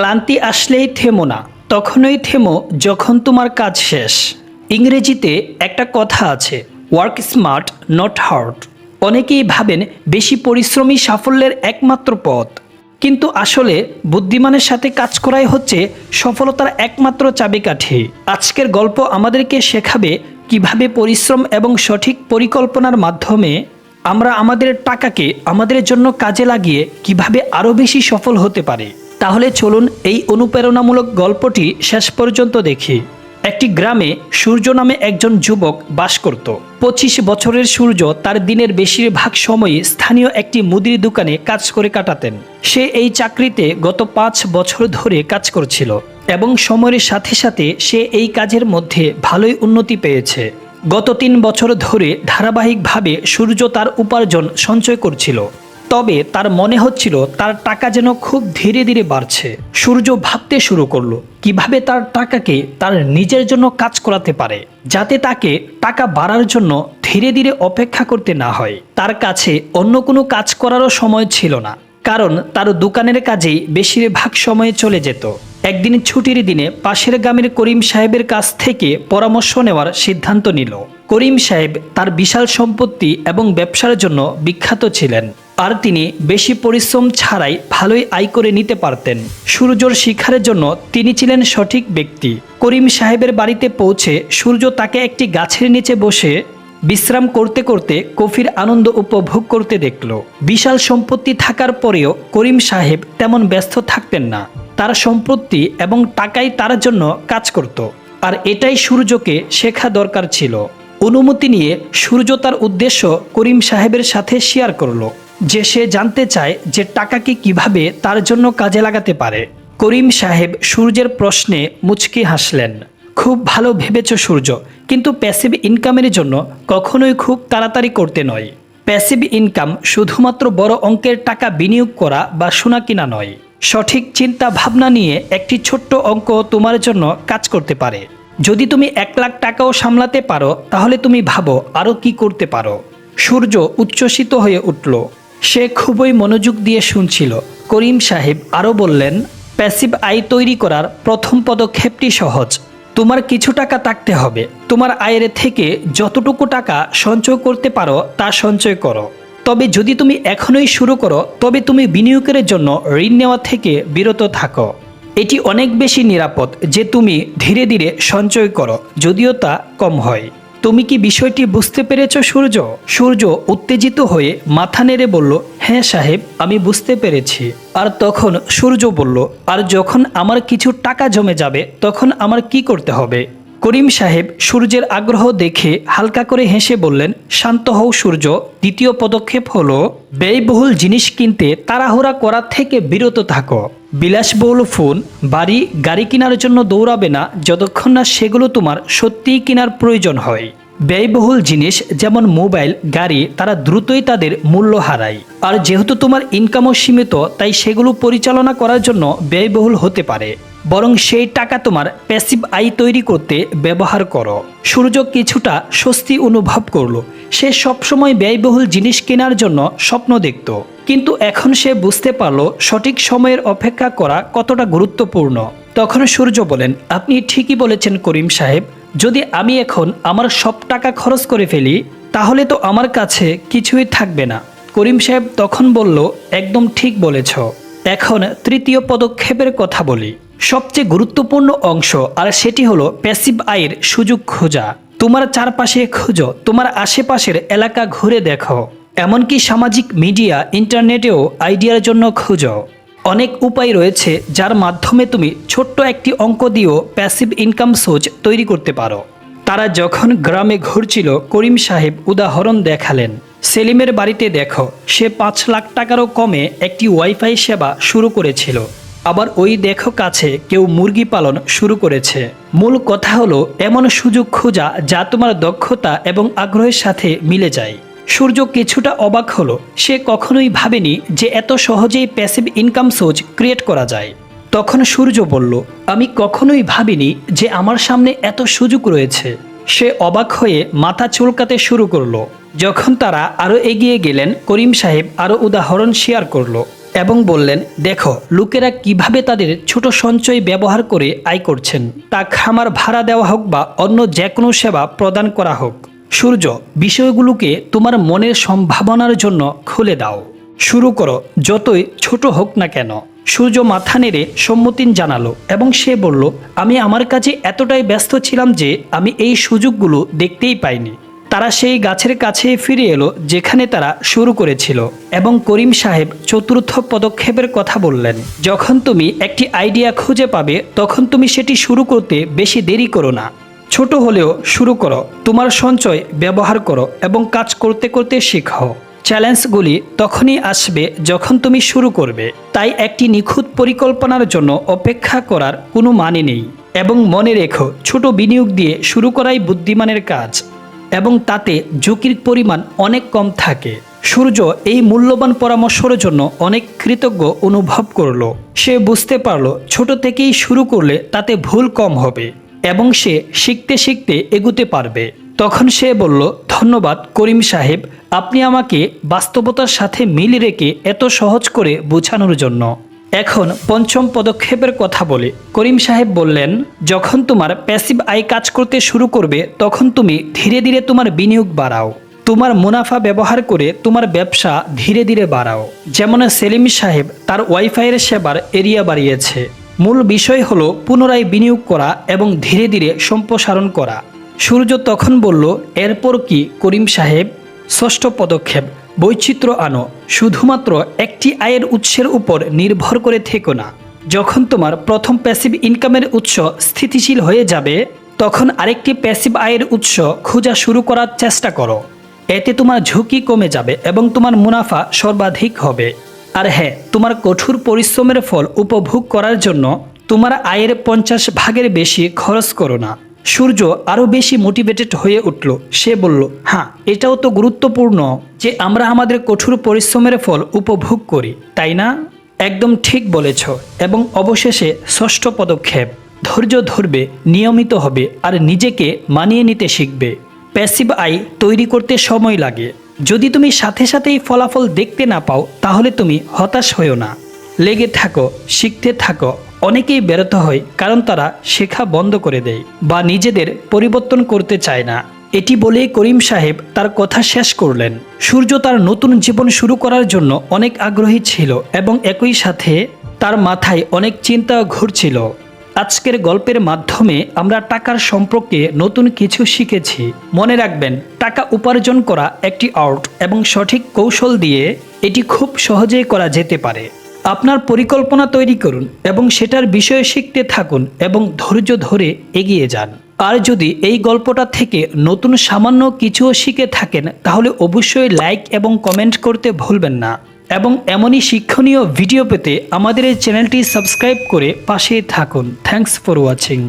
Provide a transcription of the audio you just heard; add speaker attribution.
Speaker 1: ক্লান্তি আসলেই থেমো না, তখনই থেমো যখন তোমার কাজ শেষ। ইংরেজিতে একটা কথা আছে ওয়ার্ক স্মার্ট নট হার্ড অনেকেই ভাবেন বেশি পরিশ্রমী সাফল্যের একমাত্র পথ। কিন্তু আসলে বুদ্ধিমানের সাথে কাজ করাই হচ্ছে সফলতার একমাত্র চাবিকাঠি। আজকের গল্প আমাদেরকে শেখাবে কীভাবে পরিশ্রম এবং সঠিক পরিকল্পনার মাধ্যমে আমরা আমাদের টাকাকে আমাদের জন্য কাজে লাগিয়ে কীভাবে আরও বেশি সফল হতে পারি। তাহলে চলুন এই অনুপ্রেরণামূলক গল্পটি শেষ পর্যন্ত দেখি। একটি গ্রামে সূর্য নামে একজন যুবক বাস করত। পঁচিশ বছরের সূর্য তার দিনের বেশিরভাগ সময়ই স্থানীয় একটি মুদির দোকানে কাজ করে কাটাতেন। সে এই চাকরিতে গত পাঁচ বছর ধরে কাজ করছিল এবং সময়ের সাথে সাথে সে এই কাজের মধ্যে ভালোই উন্নতি পেয়েছে। গত তিন বছর ধরে ধারাবাহিকভাবে সূর্য তার উপার্জন সঞ্চয় করছিল। তবে তার মনে হচ্ছিল তার টাকা যেন খুব ধীরে ধীরে বাড়ছে। সূর্য ভাবতে শুরু করল, কীভাবে তার টাকাকে তার নিজের জন্য কাজ করাতে পারে, যাতে তাকে টাকা বাড়ার জন্য ধীরে ধীরে অপেক্ষা করতে না হয়। তার কাছে অন্য কোনো কাজ করারও সময় ছিল না, কারণ তার দোকানের কাজেই বেশিরভাগ সময়ে চলে যেত। একদিন ছুটির দিনে পাশের গ্রামের করিম সাহেবের কাছ থেকে পরামর্শ নেওয়ার সিদ্ধান্ত নিল। করিম সাহেব তার বিশাল সম্পত্তি এবং ব্যবসার জন্য বিখ্যাত ছিলেন। আর তিনি বেশি পরিশ্রম ছাড়াই ভালোই আয় করে নিতে পারতেন। সূর্যর শিকারের জন্য তিনি ছিলেন সঠিক ব্যক্তি। করিম সাহেবের বাড়িতে পৌঁছে সূর্য তাকে একটি গাছের নিচে বসে বিশ্রাম করতে করতে কফির আনন্দ উপভোগ করতে দেখল। বিশাল সম্পত্তি থাকার পরেও করিম সাহেব তেমন ব্যস্ত থাকতেন না। তার সম্পত্তি এবং টাকাই তার জন্য কাজ করত। আর এটাই সূর্যকে শেখা দরকার ছিল। অনুমতি নিয়ে সূর্য তার উদ্দেশ্য করিম সাহেবের সাথে শেয়ার করল। যে সে জানতে চায় যে টাকাকে কীভাবে তার জন্য কাজে লাগাতে পারে। করিম সাহেব সূর্যের প্রশ্নে মুচকি হাসলেন। খুব ভালো ভেবেছ সূর্য, কিন্তু প্যাসিভ ইনকামের জন্য কখনোই খুব তাড়াতাড়ি করতে নয়। প্যাসিভ ইনকাম শুধুমাত্র বড় অঙ্কের টাকা বিনিয়োগ করা বা সোনা কিনা নয়। সঠিক চিন্তা ভাবনা নিয়ে একটি ছোট্ট অঙ্ক তোমার জন্য কাজ করতে পারে। যদি তুমি এক লাখ টাকাও সামলাতে পারো, তাহলে তুমি ভাবো আরও কি করতে পারো। সূর্য উচ্ছ্বসিত হয়ে উঠল। সে খুবই মনোযোগ দিয়ে শুনছিল। করিম সাহেব আরও বললেন, প্যাসিভ আয় তৈরি করার প্রথম পদক্ষেপটি সহজ। তোমার কিছু টাকা থাকতে হবে। তোমার আয়ের থেকে যতটুকু টাকা সঞ্চয় করতে পারো, তা সঞ্চয় করো। তবে যদি তুমি এখনই শুরু করো, তবে তুমি বিনিয়োগের জন্য ঋণ নেওয়া থেকে বিরত থাকো। এটি অনেক বেশি নিরাপদ যে তুমি ধীরে ধীরে সঞ্চয় করো, যদিও তা কম হয়। তুমি কি বিষয়টি বুঝতে পেরেছ, সূর্য? সূর্য উত্তেজিত হয়ে মাথা নেড়ে বলল হ্যাঁ সাহেব, আমি বুঝতে পেরেছি। আর তখন সূর্য বলল, আর যখন আমার কিছু টাকা জমে যাবে, তখন আমার কি করতে হবে? করিম সাহেব সূর্যের আগ্রহ দেখে হালকা করে হেসে বললেন, শান্ত হও সূর্য, দ্বিতীয় পদক্ষেপ হলো, ব্যয়বহুল জিনিস কিনতে তাড়াহুড়া করার থেকে বিরত থাকো। বিলাসবহুল ফোন, বাড়ি, গাড়ি কেনার জন্য দৌড়াবে না, যতক্ষণ না সেগুলো তোমার সত্যিই কেনার প্রয়োজন হয়। ব্যয়বহুল জিনিস যেমন মোবাইল, গাড়ি, তারা দ্রুতই তাদের মূল্য হারায়। আর যেহেতু তোমার ইনকামও সীমিত, তাই সেগুলো পরিচালনা করার জন্য ব্যয়বহুল হতে পারে। বরং সেই টাকা তোমার প্যাসিভ আয় তৈরি করতে ব্যবহার করো। সূর্য কিছুটা স্বস্তি অনুভব করল। সে সবসময় ব্যয়বহুল জিনিস কেনার জন্য স্বপ্ন দেখত। কিন্তু এখন সে বুঝতে পারল সঠিক সময়ের অপেক্ষা করা কতটা গুরুত্বপূর্ণ। তখন সূর্য বলেন, আপনি ঠিকই বলেছেন করিম সাহেব। যদি আমি এখন আমার সব টাকা খরচ করে ফেলি, তাহলে তো আমার কাছে কিছুই থাকবে না। করিম সাহেব তখন বলল, একদম ঠিক বলেছ। এখন তৃতীয় পদক্ষেপের কথা বলি। সবচেয়ে গুরুত্বপূর্ণ অংশ, আর সেটি হলো প্যাসিভ আয়ের সুযোগ খোঁজা। তোমার চারপাশে খোঁজো, তোমার আশেপাশের এলাকা ঘুরে দেখো। এমনকি সামাজিক মিডিয়া, ইন্টারনেটেও আইডিয়ার জন্য খোঁজো। অনেক উপায় রয়েছে যার মাধ্যমে তুমি ছোট্ট একটি অঙ্ক দিয়েও প্যাসিভ ইনকাম সোর্স তৈরি করতে পারো। তারা যখন গ্রামে ঘুরছিল, করিম সাহেব উদাহরণ দেখালেন। সেলিমের বাড়িতে দেখো, সে পাঁচ লাখ টাকারও কমে একটি ওয়াইফাই সেবা শুরু করেছিল। আবার ওই দেখো কাছে কেউ মুরগি পালন শুরু করেছে। মূল কথা হলো, এমন সুযোগ খোঁজা যা তোমার দক্ষতা এবং আগ্রহের সাথে মিলে যায়। সূর্য কিছুটা অবাক হলো। সে কখনোই ভাবেনি যে এত সহজেই প্যাসিভ ইনকাম সোর্স ক্রিয়েট করা যায়। তখন সূর্য বলল, আমি কখনোই ভাবিনি যে আমার সামনে এত সুযোগ রয়েছে। সে অবাক হয়ে মাথা চুলকাতে শুরু করল। যখন তারা আরও এগিয়ে গেলেন, করিম সাহেব আরও উদাহরণ শেয়ার করল এবং বললেন, দেখো, লোকেরা কীভাবে তাদের ছোট সঞ্চয় ব্যবহার করে আয় করছেন। তা খামার ভাড়া দেওয়া হোক বা অন্য যে কোনো সেবা প্রদান করা হোক। সূর্য, বিষয়গুলোকে তোমার মনের সম্ভাবনার জন্য খুলে দাও। শুরু করো, যতই ছোট হোক না কেন। সূর্য মাথা নেড়ে সম্মতি জানালো এবং সে বলল, আমি আমার কাছে এতটাই ব্যস্ত ছিলাম যে আমি এই সুযোগগুলো দেখতেই পাইনি। তারা সেই গাছের কাছে ফিরে এলো, যেখানে তারা শুরু করেছিল এবং করিম সাহেব চতুর্থ পদক্ষেপের কথা বললেন, যখন তুমি একটি আইডিয়া খুঁজে পাবে, তখন তুমি সেটি শুরু করতে বেশি দেরি করো না। ছোট হলেও শুরু করো। তোমার সঞ্চয় ব্যবহার করো এবং কাজ করতে করতে শেখাও। চ্যালেঞ্জগুলি তখনই আসবে যখন তুমি শুরু করবে। তাই একটি নিখুঁত পরিকল্পনার জন্য অপেক্ষা করার কোনো মানে নেই। এবং মনে রেখো, ছোট বিনিয়োগ দিয়ে শুরু করাই বুদ্ধিমানের কাজ। এবং তাতে ঝুঁকির পরিমাণ অনেক কম থাকে। সূর্য এই মূল্যবান পরামর্শের জন্য অনেক কৃতজ্ঞ অনুভব করল। সে বুঝতে পারল, ছোট থেকেই শুরু করলে তাতে ভুল কম হবে। এবং সে শিখতে শিখতে এগুতে পারবে। তখন সে বলল, ধন্যবাদ করিম সাহেব, আপনি আমাকে বাস্তবতার সাথে মিল রেখে এত সহজ করে বোঝানোর জন্য। এখন পঞ্চম পদক্ষেপের কথা বলে। করিম সাহেব বললেন, যখন তোমার প্যাসিভ আয় কাজ করতে শুরু করবে, তখন তুমি ধীরে ধীরে তোমার বিনিয়োগ বাড়াও। তোমার মুনাফা ব্যবহার করে তোমার ব্যবসা ধীরে ধীরে বাড়াও। যেমন সেলিম সাহেব তার ওয়াইফাইয়ের সেবার এরিয়া বাড়িয়েছে। মূল বিষয় হলো পুনরায় বিনিয়োগ করা এবং ধীরে ধীরে সম্প্রসারণ করা। সূর্য তখন বলল, এরপর কি, করিম সাহেব? ষষ্ঠ পদক্ষেপ, বৈচিত্র্য আনো, শুধুমাত্র একটি আয়ের উৎসের উপর নির্ভর করে থেকো না। যখন তোমার প্রথম প্যাসিভ ইনকামের উৎস স্থিতিশীল হয়ে যাবে, তখন আরেকটি প্যাসিভ আয়ের উৎস খোঁজা শুরু করার চেষ্টা করো। এতে তোমার ঝুঁকি কমে যাবে এবং তোমার মুনাফা সর্বাধিক হবে। আর হ্যাঁ তোমার কঠোর পরিশ্রমের ফল উপভোগ করার জন্য তোমার আয়ের পঞ্চাশ ভাগের বেশি খরচ করো না। সূর্য আরও বেশি মোটিভেটেড হয়ে উঠল। সে বলল হ্যাঁ এটাও তো গুরুত্বপূর্ণ যে আমরা আমাদের কঠোর পরিশ্রমের ফল উপভোগ করি, তাই না? একদম ঠিক বলেছ এবং অবশেষে ষষ্ঠ পদক্ষেপ, ধৈর্য ধরবে, নিয়মিত হবে আর নিজেকে মানিয়ে নিতে শিখবে। প্যাসিভ আই তৈরি করতে সময় লাগে। যদি তুমি সাথে সাথেই ফলাফল দেখতে না পাও, তাহলে তুমি হতাশ হয়েও না। লেগে থাকো, শিখতে থাকো, অনেকেই ব্যর্থ হয় কারণ তারা শেখা বন্ধ করে দেয় বা নিজেদের পরিবর্তন করতে চায় না। এটি বলেই করিম সাহেব তার কথা শেষ করলেন। সূর্য তার নতুন জীবন শুরু করার জন্য অনেক আগ্রহী ছিল এবং একই সাথে তার মাথায় অনেক চিন্তা ঘুরছিল। আজকের গল্পের মাধ্যমে আমরা টাকার সম্পর্কে নতুন কিছু শিখেছি। মনে রাখবেন, টাকা উপার্জন করা একটি আর্ট এবং সঠিক কৌশল দিয়ে এটি খুব সহজেই করা যেতে পারে। আপনার পরিকল্পনা তৈরি করুন এবং সেটার বিষয়ে শিখতে থাকুন এবং ধৈর্য ধরে এগিয়ে যান। আর যদি এই গল্পটা থেকে নতুন সামান্য কিছুও শিখে থাকেন, তাহলে অবশ্যই লাইক এবং কমেন্ট করতে ভুলবেন না। এবং এমনই শিক্ষণীয় ভিডিও পেতে আমাদের এই চ্যানেলটি সাবস্ক্রাইব করে পাশে থাকুন। Thanks for watching